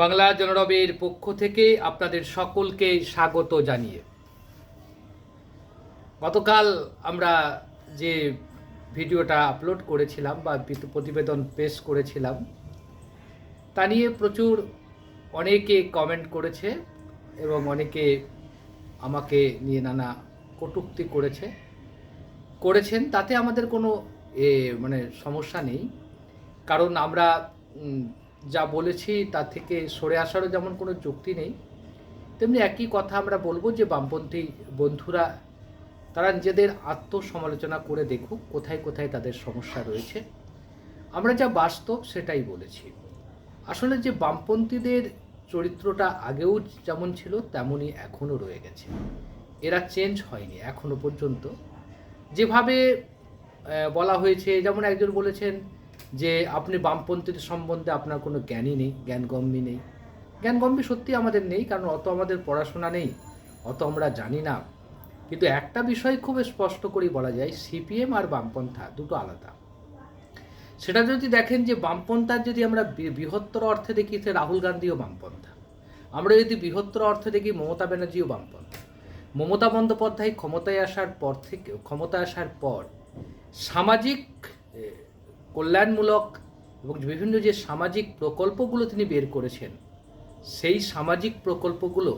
বাংলা জনরবের পক্ষ থেকে আপনাদের সকলকে স্বাগত জানিয়ে। গতকাল আমরা যে ভিডিওটা আপলোড করেছিলাম বা প্রতিবেদন পেশ করেছিলাম, তা নিয়ে প্রচুর অনেকে কমেন্ট করেছে এবং অনেকে আমাকে নিয়ে নানা কটূক্তি করেছে। করেছেন, তাতে আমাদের কোনো এ মানে সমস্যা নেই। কারণ আমরা যা বলেছি তা থেকে সরে আসারও যেমন কোনো যুক্তি নেই, তেমনি একই কথা আমরা বলব যে বামপন্থী বন্ধুরা, তারা নিজেদের আত্মসমালোচনা করে দেখুক কোথায় কোথায় তাদের সমস্যা রয়েছে। আমরা যা বাস্তব সেটাই বলেছি। আসলে যে বামপন্থীদের চরিত্রটা আগেও যেমন ছিল, তেমনই এখনও রয়ে গেছে। এরা চেঞ্জ হয়নি এখনও পর্যন্ত। যেভাবে বলা হয়েছে, যেমন একজন বলেছেন যে আপনি বামপন্থীদের সম্বন্ধে আপনার কোনো জ্ঞানই নেই, জ্ঞানগম্যি নেই। জ্ঞানগম্যি সত্যি আমাদের নেই, কারণ অত আমাদের পড়াশোনা নেই, অত আমরা জানি না। কিন্তু একটা বিষয় খুব স্পষ্ট করেই বলা যায়, সিপিএম আর বামপন্থা দুটো আলাদা। সেটা যদি দেখেন যে বামপন্থার যদি আমরা বৃহত্তর অর্থে দেখি, সে রাহুল গান্ধীও বামপন্থা। আমরা যদি বৃহত্তর অর্থে দেখি, মমতা ব্যানার্জিও বামপন্থা। মমতা বন্দ্যোপাধ্যায় ক্ষমতায় আসার পর থেকে, ক্ষমতায় আসার পর সামাজিক কল্যাণমূলক এবং বিভিন্ন যে সামাজিক প্রকল্পগুলো তিনি বের করেছেন, সেই সামাজিক প্রকল্পগুলো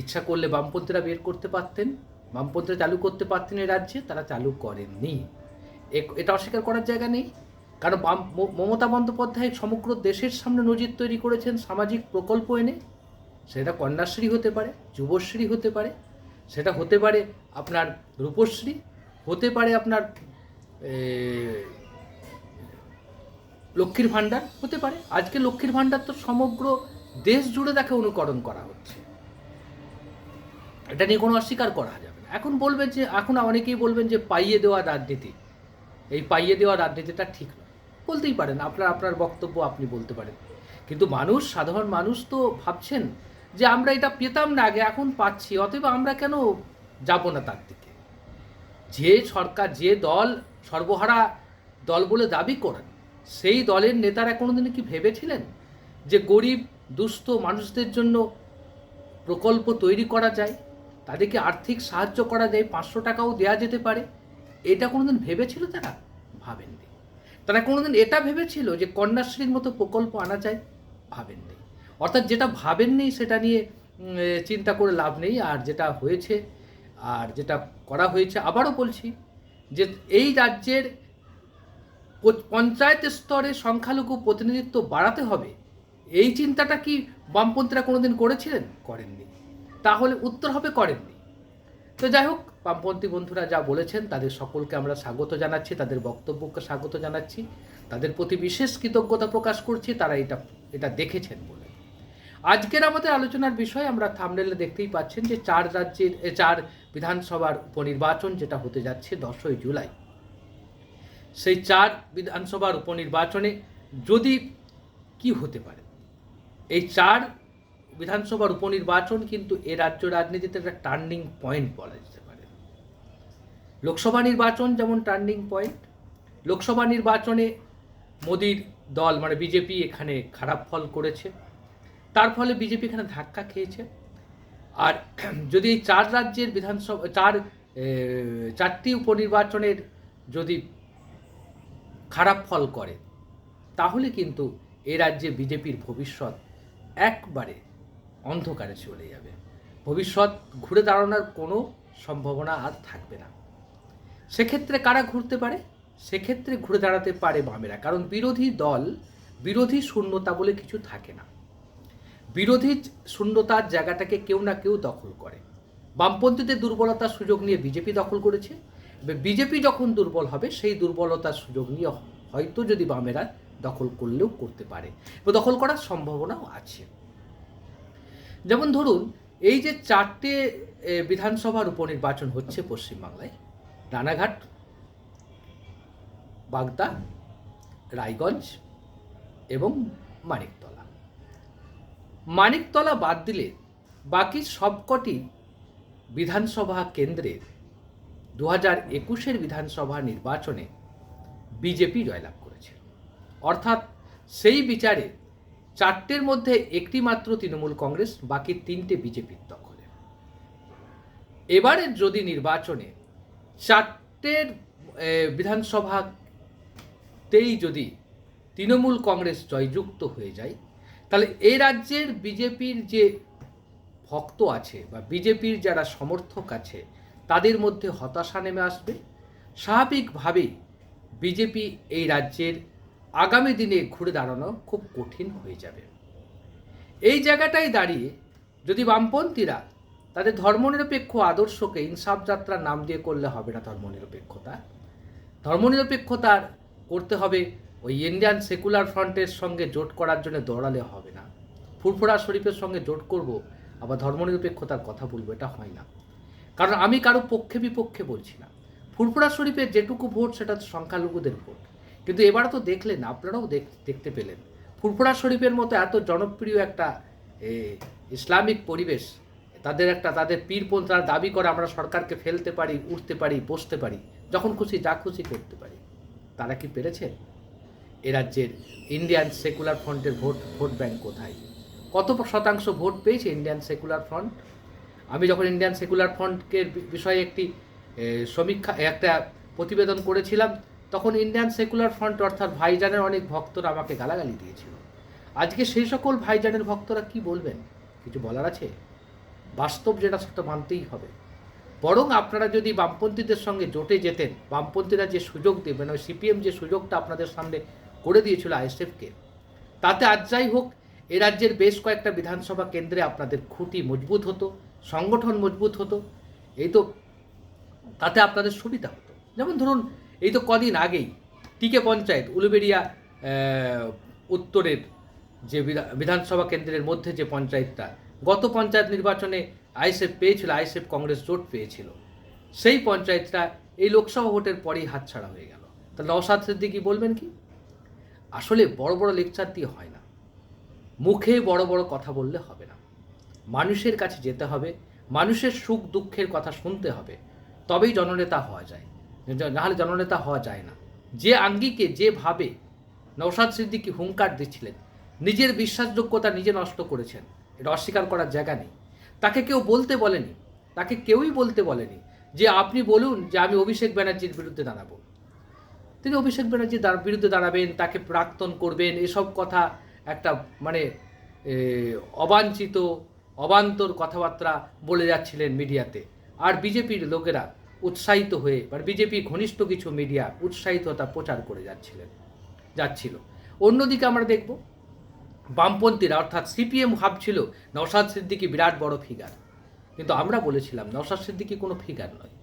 ইচ্ছা করলে বামপন্থীরা বের করতে পারতেন, বামপন্থীরা চালু করতে পারতেন এই রাজ্যে, তারা চালু করেননি। এটা অস্বীকার করার জায়গা নেই, কারণ বাম মমতা বন্দ্যোপাধ্যায় সমগ্র দেশের সামনে নজির তৈরি করেছেন সামাজিক প্রকল্প এনে। সেটা কন্যাশ্রী হতে পারে, যুবশ্রী হতে পারে, সেটা হতে পারে আপনার রূপশ্রী, হতে পারে আপনার লক্ষ্মীর ভাণ্ডার হতে পারে। আজকে লক্ষ্মীর ভাণ্ডার তো সমগ্র দেশ জুড়ে তাকে অনুকরণ করা হচ্ছে। এটা নিয়ে কোনো অস্বীকার করা যাবে না। এখন বলবেন যে, এখন অনেকেই বলবেন যে, পাইয়ে দেওয়া রাজনীতি। এই পাইয়ে দেওয়া রাজনীতিটা ঠিক নয়। বলতেই পারেন, আপনার আপনার বক্তব্য আপনি বলতে পারেন। কিন্তু মানুষ, সাধারণ মানুষ তো ভাবছেন যে, আমরা এটা পেতাম না আগে, এখন পাচ্ছি। অতএব আমরা কেন যাব না তার দিকে? যে সরকার, যে দল, সর্বহারা দল বলে দাবি করেন সেই দলের নেতারা কোনোদিন কি ভেবেছিলেন যে গরিব, দুস্থ মানুষদের জন্য প্রকল্প তৈরি করা যায়? তাদেরকে আর্থিক সাহায্য করা যায়? পাঁচশো টাকাও দেওয়া যেতে পারে? এটা কোনোদিন ভেবেছিল তারা? ভাবেননি। তারা কোনোদিন এটা ভেবেছিল যে কন্যাশ্রীর মতো প্রকল্প আনা যায়? ভাবেননি। অর্থাৎ যেটা ভাবেননি সেটা নিয়ে চিন্তা করে লাভ নেই। আর যেটা হয়েছে, আর যেটা করা হয়েছে, আবারও বলছি যে এই রাজ্যের পঞ্চায়েত স্তরে সংখ্যালঘু প্রতিনিধিত্ব বাড়াতে হবে, এই চিন্তাটা কি বামপন্থীরা কোনোদিন করেছিলেন? করেননি। তাহলে উত্তর হবে করেননি। তো যাই হোক, বামপন্থী বন্ধুরা যা বলেছেন, তাদের সকলকে আমরা স্বাগত জানাচ্ছি, তাদের বক্তব্যকে স্বাগত জানাচ্ছি, তাদের প্রতি বিশেষ কৃতজ্ঞতা প্রকাশ করছি, তারা এটা এটা দেখেছেন বলে। আজকের আমাদের আলোচনার বিষয় আমরা থামনেলে দেখতেই পাচ্ছেন যে চার রাজ্যের চার বিধানসভার উপনির্বাচন যেটা হতে যাচ্ছে দশই জুলাই। সেই চার বিধানসভার উপনির্বাচনে যদি কি হতে পারে? এই চার বিধানসভার উপনির্বাচন কিন্তু এ রাজ্য রাজনীতিতে একটা টার্নিং পয়েন্ট বলা যেতে পারে। লোকসভা নির্বাচন যেমন টার্নিং পয়েন্ট লোকসভা নির্বাচনে মোদির দল মানে বিজেপি এখানে খারাপ ফল করেছে, তার ফলে বিজেপি এখানে ধাক্কা খেয়েছে। আর যদি এই চার রাজ্যের বিধানসভা, চার চারটি উপনির্বাচনের যদি খারাপ ফল করে, তাহলে কিন্তু এ রাজ্যে বিজেপির ভবিষ্যৎ একবারে অন্ধকারে চলে যাবে। ভবিষ্যৎ ঘুরে দাঁড়ানোর কোনো সম্ভাবনা আর থাকবে না। সেক্ষেত্রে কারা ঘুরতে পারে? সেক্ষেত্রে ঘুরে দাঁড়াতে পারে বামেরা, কারণ বিরোধী দল বিরোধী শূন্যতা বলে কিছু থাকে না। বিরোধী শূন্যতার জায়গাটাকে কেউ না কেউ দখল করে। বামপন্থীদের দুর্বলতার সুযোগ নিয়ে বিজেপি দখল করেছে বিজেপি যখন দুর্বল হবে, সেই দুর্বলতার সুযোগ নিয়ে হয়তো যদি বামেরা দখল করলেও করতে পারে। বা দখল করার সম্ভাবনাও আছে। যেমন ধরুন, এই যে চারটে বিধানসভার উপনির্বাচন হচ্ছে পশ্চিমবাংলায়, রানাঘাট, বাগদা, রায়গঞ্জ এবং মানিকতলা। মানিকতলা বাদ দিলে বাকি সবকটি বিধানসভা কেন্দ্রে দু হাজার একুশের বিধানসভা নির্বাচনে বিজেপি জয়লাভ করেছে অর্থাৎ সেই বিচারে চারটের মধ্যে একটি মাত্র তৃণমূল কংগ্রেস, বাকি তিনটে বিজেপির দখলে। এবারের যদি নির্বাচনে চারটের বিধানসভাতেই যদি তৃণমূল কংগ্রেস জয়যুক্ত হয়ে যায়, তাহলে এই রাজ্যের বিজেপির যে ভক্ত আছে বা বিজেপির যারা সমর্থক আছে তাদের মধ্যে হতাশা নেমে আসবে। স্বাভাবিকভাবেই বিজেপি এই রাজ্যের আগামী দিনে ঘুরে দাঁড়ানো খুব কঠিন হয়ে যাবে। এই জায়গাটায় দাঁড়িয়ে যদি বামপন্থীরা তাদের ধর্মনিরপেক্ষ আদর্শকে ইনসাফ যাত্রার নাম দিয়ে করলে হবে না ধর্মনিরপেক্ষতা। ধর্মনিরপেক্ষতার করতে হবে ওই ইন্ডিয়ান সেকুলার ফ্রন্টের সঙ্গে জোট করার জন্য দৌড়ালে হবে না। ফুরফুরা শরীফের সঙ্গে জোট করব, আবার ধর্মনিরপেক্ষতার কথা বলব, এটা হয় না। কারণ আমি কারও পক্ষে বিপক্ষে বলছি না। ফুরফুরা শরীফের যেটুকু ভোট, সেটা সংখ্যালঘুদের ভোট। কিন্তু এবার তো দেখলেন, আপনারাও দেখ- দেখতে পেলেন। ফুরফুরা শরীফের মতো এত জনপ্রিয় একটা ইসলামিক পরিবেশ, তাদের একটা, তাদের পীরপন্থ তারা দাবি করে আমরা সরকারকে ফেলতে পারি উঠতে পারি, বসতে পারি, যখন খুশি, যা খুশি করতে পারি। তারা কি পেরেছে? এ রাজ্যের ইন্ডিয়ান সেকুলার ফ্রন্টের ভোট ভোট ব্যাংক কোথায়? কত শতাংশ ভোট পেয়েছে ইন্ডিয়ান সেকুলার ফ্রন্ট আমি যখন ইন্ডিয়ান সেকুলার ফ্রন্টকে বিষয়ে একটি সমীক্ষা, একটা প্রতিবেদন করেছিলাম, তখন ইন্ডিয়ান সেকুলার ফ্রন্ট অর্থাৎ ভাইজানের অনেক ভক্তরা আমাকে গালাগালি দিয়েছিল। আজকে সেই সকল ভাইজানের ভক্তরা কি বলবেন? কিছু বলার আছে? বাস্তব যেটা সেটা মানতেই হবে। বরং আপনারা যদি বামপন্থীদের সঙ্গে জোটে যেতেন, বামপন্থীরা যে সুযোগ দেবেন, ওই সিপিএম যে সুযোগটা আপনাদের সামনে করে দিয়েছিল আইএসএফকে, তাতে আজ যাই হোক, এ রাজ্যের বেশ কয়েকটা বিধানসভা কেন্দ্রে আপনাদের খুঁটি মজবুত হতো। সংগঠন মজবুত হতো, এই তো তাতে আপনাদের সুবিধা হতো। যেমন ধরুন, এই তো কদিন আগেই টিকে পঞ্চায়েত, উলুবেড়িয়া উত্তরের যে বিধা- বিধানসভা কেন্দ্রের মধ্যে যে পঞ্চায়েতটা, গত পঞ্চায়েত নির্বাচনে আইএসএফ পেয়েছিল, আইএসএফ কংগ্রেস জোট পেয়েছিল। সেই পঞ্চায়েতটা এই লোকসভা ভোটের পরেই হাতছাড়া হয়ে গেল। তাহলে নওসাদ সিদ্দিকি বলবেন কি? আসলে বড় বড় লেকচার দিয়ে হয় না। মুখে বড় বড় কথা বললে হবে না। মানুষের কাছে যেতে হবে, মানুষের সুখ দুঃখের কথা শুনতে হবে, তবেই জননেতা হওয়া যায়। নাহলে জননেতা হওয়া যায় না। যে আঙ্গিকে যেভাবে নৌসাদ সিদ্দিকি হুঙ্কার দিচ্ছিলেন, নিজের বিশ্বাসযোগ্যতা নিজে নষ্ট করেছেন, এটা অস্বীকার করার জায়গা নেই। তাকে কেউ বলতে বলেনি, তাকে কেউই বলতে বলেনি যে আপনি বলুন যে আমি অভিষেক ব্যানার্জির বিরুদ্ধে দাঁড়াবো। তিনি অভিষেক ব্যানার্জির বিরুদ্ধে দাঁড়াবেন, তাকে প্রাক্তন করবেন, এসব কথা একটা মানে অবাঞ্ছিত অবান্তর কথাবার্তা বলে যাচ্ছিলেন মিডিয়াতে। আর বিজেপির লোকেরা উৎসাহিত হয়ে বা বিজেপি ঘনিষ্ঠ কিছু মিডিয়া উৎসাহিততা প্রচার করে যাচ্ছিলেন, যাচ্ছিল। অন্যদিকে আমরা দেখব, বামপন্থীরা, অর্থাৎ সিপিএম ভাবছিল নওশাদ সিদ্দিকি বিরাট বড় ফিগার কিন্তু আমরা বলেছিলাম, নওশাদ সিদ্দিকি কোনো ফিগার নয়।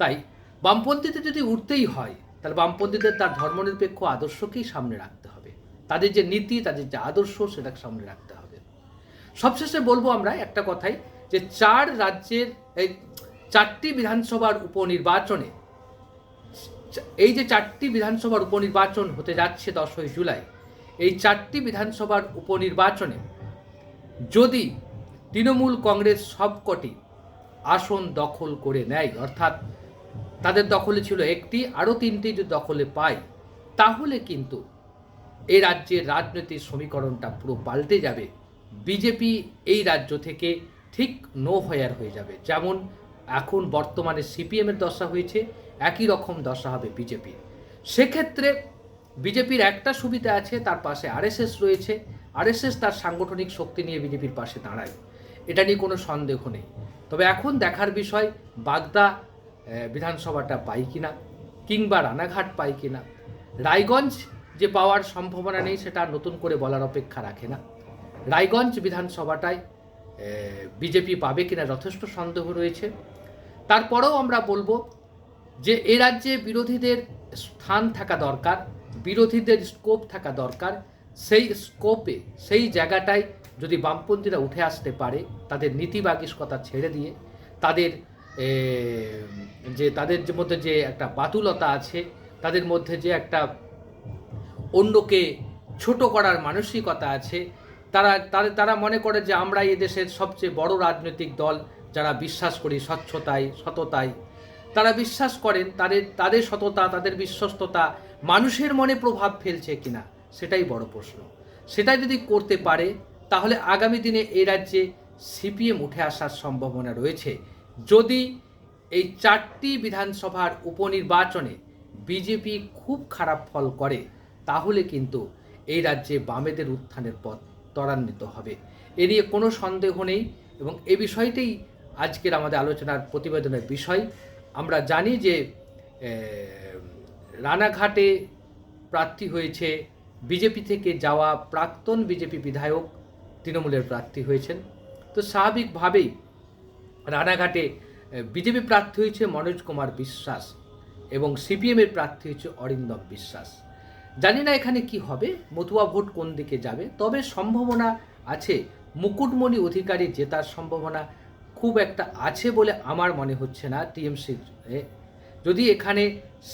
তাই বামপন্থীতে যদি উঠতেই হয়, তাহলে বামপন্থীদের তার ধর্মনিরপেক্ষ আদর্শকেই সামনে রাখতে হবে। তাদের যে নীতি, তাদের যে আদর্শ, সেটাকে সামনে রাখতে হবে। সবশেষে বলব আমরা একটা কথাই যে চার রাজ্যের এই চারটি বিধানসভার উপনির্বাচনে, এই যে চারটি বিধানসভার উপনির্বাচন হতে যাচ্ছে দশই জুলাই, এই চারটি বিধানসভার উপনির্বাচনে যদি তৃণমূল কংগ্রেস সবকটি আসন দখল করে নেয়, অর্থাৎ তাদের দখলে ছিল একটি, আরও তিনটি যদি দখলে পায়, তাহলে কিন্তু এই রাজ্যের রাজনৈতিক সমীকরণটা পুরো পাল্টে যাবে। বিজেপি এই রাজ্য থেকে ঠিক নো হয়ার হয়ে যাবে। যেমন এখন বর্তমানে সিপিএমের দশা হয়েছে, একই রকম দশা হবে বিজেপির সেক্ষেত্রে বিজেপির একটা সুবিধা আছে, তার পাশে আরএসএস রয়েছে। আরএসএস তার সাংগঠনিক শক্তি নিয়ে বিজেপির পাশে দাঁড়ায়। এটা নিয়ে কোনো সন্দেহ নেই। তবে এখন দেখার বিষয়, বাগদা বিধানসভাটা পাই কিনা, কিংবা রানাঘাট পাই কিনা, রায়গঞ্জ যে পাওয়ার সম্ভাবনা নেই, সেটা নতুন করে বলার অপেক্ষা রাখে না। রায়গঞ্জ বিধানসভাটায় বিজেপি পাবে কিনা যথেষ্ট সন্দেহ রয়েছে। তারপরেও আমরা বলব যে এ রাজ্যে বিরোধীদের স্থান থাকা দরকার, বিরোধীদের স্কোপ থাকা দরকার। সেই স্কোপে সেই জায়গাটায় যদি বামপন্থীরা উঠে আসতে পারে, তাদের নীতিবাগিসকতা ছেড়ে দিয়ে, তাদের যে তাদের মধ্যে যে একটা বাতুলতা আছে, তাদের মধ্যে যে একটা অন্যকে ছোট করার মানসিকতা আছে তারা তাদের তারা মনে করে যে আমরা এই দেশের সবচেয়ে বড় রাজনৈতিক দল যারা বিশ্বাস করি, স্বচ্ছতায়, সততায়। তারা বিশ্বাস করেন, তাদের তাদের সততা, তাদের বিশ্বস্ততা মানুষের মনে প্রভাব ফেলছে কিনা, সেটাই বড় প্রশ্ন। সেটা যদি করতে পারে, তাহলে আগামী দিনে এই রাজ্যে সিপিএম উঠে আসার সম্ভাবনা রয়েছে। যদি এই চারটি বিধানসভার উপনির্বাচনে বিজেপি খুব খারাপ ফল করে, তাহলে কিন্তু এই রাজ্যে বামেদের উত্থানের পথ ত্বরান্বিত হবে। এ নিয়ে কোনো সন্দেহ নেই এবং এ বিষয়টাই আজকের আমাদের আলোচনার প্রতিবেদনের বিষয়। আমরা জানি যে রানাঘাটে প্রার্থী হয়েছে বিজেপি থেকে যাওয়া প্রাক্তন বিজেপি বিধায়ক তৃণমূলের প্রার্থী হয়েছেন। তো স্বাভাবিকভাবেই রানাঘাটে বিজেপি প্রার্থী হয়েছে মনোজ কুমার বিশ্বাস এবং সিপিএমের প্রার্থী হয়েছে অরিন্দম বিশ্বাস। জানি না এখানে কি হবে, মতুয়া ভোট কোন দিকে যাবে, তবে সম্ভাবনা আছে। মুকুটমণি অধিকারী জেতার সম্ভাবনা খুব একটা আছে বলে আমার মনে হচ্ছে না টিএমসি যদি এখানে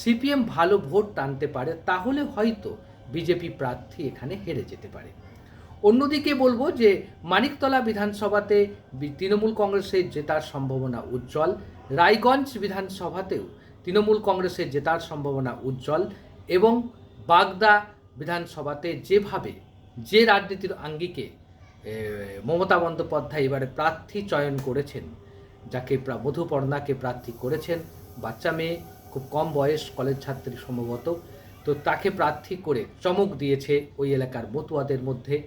সিপিএম ভালো ভোট টানতে পারে, তাহলে হয়তো বিজেপি প্রার্থী এখানে হেরে যেতে পারে। অন্যদিকে বলব যে, মানিকতলা বিধানসভাতে তৃণমূল কংগ্রেসের জেতার সম্ভাবনা উজ্জ্বল। রায়গঞ্জ বিধানসভাতেও তৃণমূল কংগ্রেসের জেতার সম্ভাবনা উজ্জ্বল এবং বাগদা বিধানসভাতে যেভাবে যে রাজনীতির আঙ্গিকে মমতা বন্দ্যোপাধ্যায় এবারে প্রার্থী চয়ন করেছেন, যাকে প্রা- মধুপর্ণাকে প্রার্থী করেছেন, বাচ্চা মেয়ে, খুব কম বয়স কলেজ ছাত্রী সম্ভবত, তো তাকে প্রার্থী করে চমক দিয়েছে ওই এলাকার মতুয়াদের মধ্যে।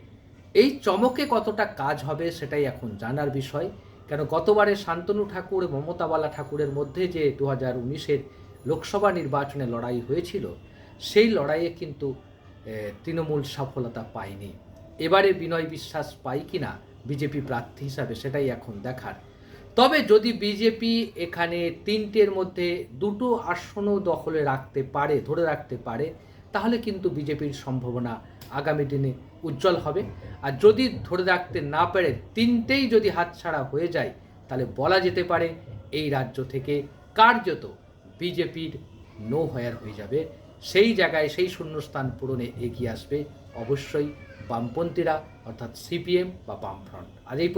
এই চমকে কতটা কাজ হবে সেটাই এখন জানার বিষয়। কেন গতবারে শান্তনু ঠাকুর, মমতাবালা ঠাকুরের মধ্যে যে দু হাজার উনিশের লোকসভা নির্বাচনে লড়াই হয়েছিল সেই লড়াইয়ে কিন্তু তৃণমূল সফলতা পায়নি। এবারে বিনয় বিশ্বাস পাই কিনা বিজেপি প্রার্থী হিসাবে সেটাই এখন দেখার। তবে যদি বিজেপি এখানে তিনটের মধ্যে দুটো আসনও দখলে রাখতে পারে, ধরে রাখতে পারে, তাহলে কিন্তু বিজেপির সম্ভাবনা আগামী দিনে উজ্জ্বল হবে। আর যদি ধরে রাখতে না পারে, তিনটেই যদি হাতছাড়া হয়ে যায়, তাহলে বলা যেতে পারে এই রাজ্য থেকে কার্যত বিজেপির নো হয়ার হয়ে যাবে। সেই জায়গায় সেই শূন্যস্থান পূরণে এগিয়ে আসবে অবশ্যই বামপন্থীরা, অর্থাৎ সিপিএম বা বামফ্রন্ট। আর এই